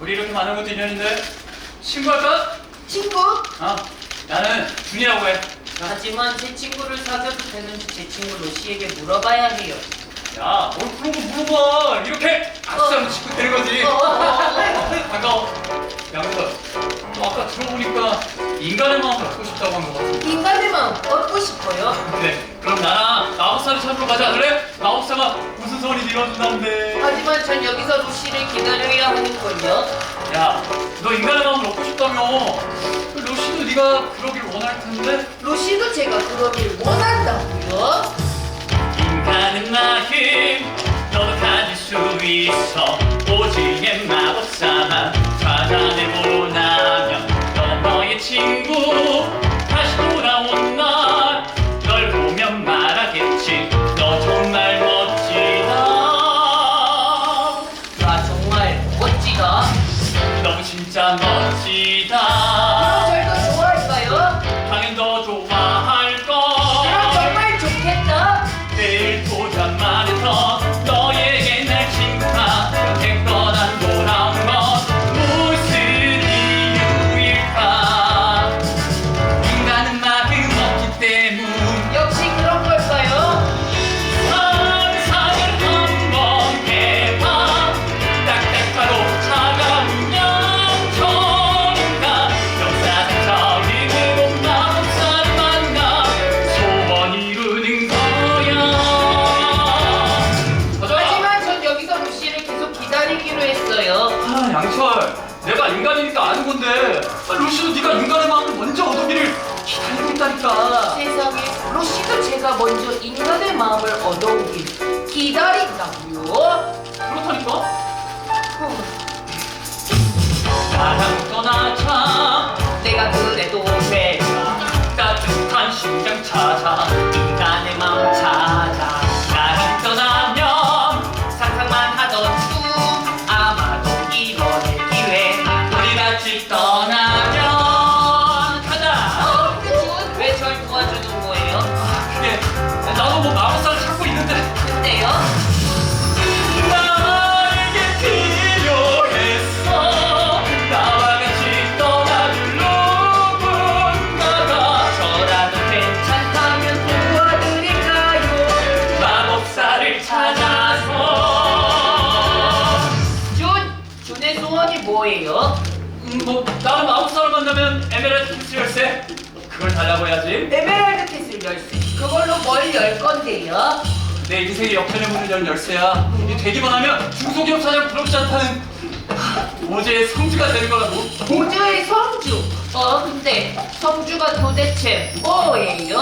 우리 이렇게 많은 것도 인연인데 친구 할까? 친구? 어, 나는 준이라고 해. 야, 하지만 제 친구를 사귀어도 되는지 제 친구 로시에게 물어봐야 해요. 야, 뭘 그런 거 물어봐. 이렇게 악수하면 친구 되는 거지. 어, 어, 어. 반가워. 야, 그래서 너 아까 들어보니까 인간의 마음 갖고 싶다고 한 거 같은데. 인간의 마음 얻고 싶어요. 그래, 그럼 나랑 마법사를 찾으러 가자. 그래? 마법사가 무슨 소리 들어준다는데. 하지만 전 여기서 로시를 기다려야 하는걸요. 야, 너 인간의 마음을 얻고 싶다며. 로시도 네가 그러길 원할 텐데. 로시도 제가 그러길 원한다고요. 인간의 마음 너도 가질 수 있어 진짜 인간이니까 아는 건데 아, 루시도 네가 인간의 마음을 먼저 얻어기를 기다리고 있다니까 세상에 로시도 제가 먼저 인간의 마음을 얻어오길 기다린다고요? 그렇다니까 나랑 떠나자 내가 그래도 돼. 음, 뭐 나는 마법사를 만나면 에메랄드 키스 열쇠 그걸 달라고 해야지 에메랄드 캐슬 열쇠. 그걸로 뭘 열 건데요? 내 인생의 역전의 문을 연 열쇠야 이 되기만 하면 중소기업 사장 부럽지 않다는 오제의 성주가 되는 거라고 보조의 성주. 어, 근데 성주가 도대체 뭐예요?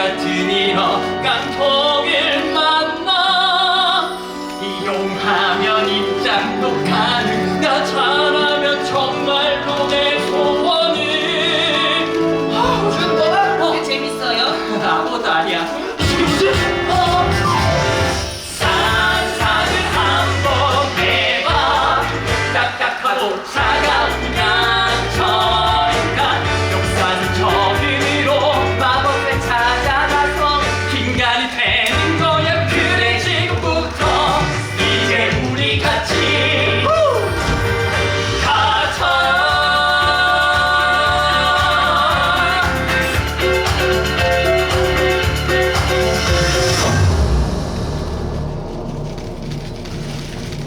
같은 이런 깡통을 만나. 이용하면 입장도 가능. 나 잘하면 정말로 내 소원을. 아 준다. 어. 어. 재밌어요. 나보다 아니야. 이게 무슨 산사를 한번 해봐. 딱딱하고 잘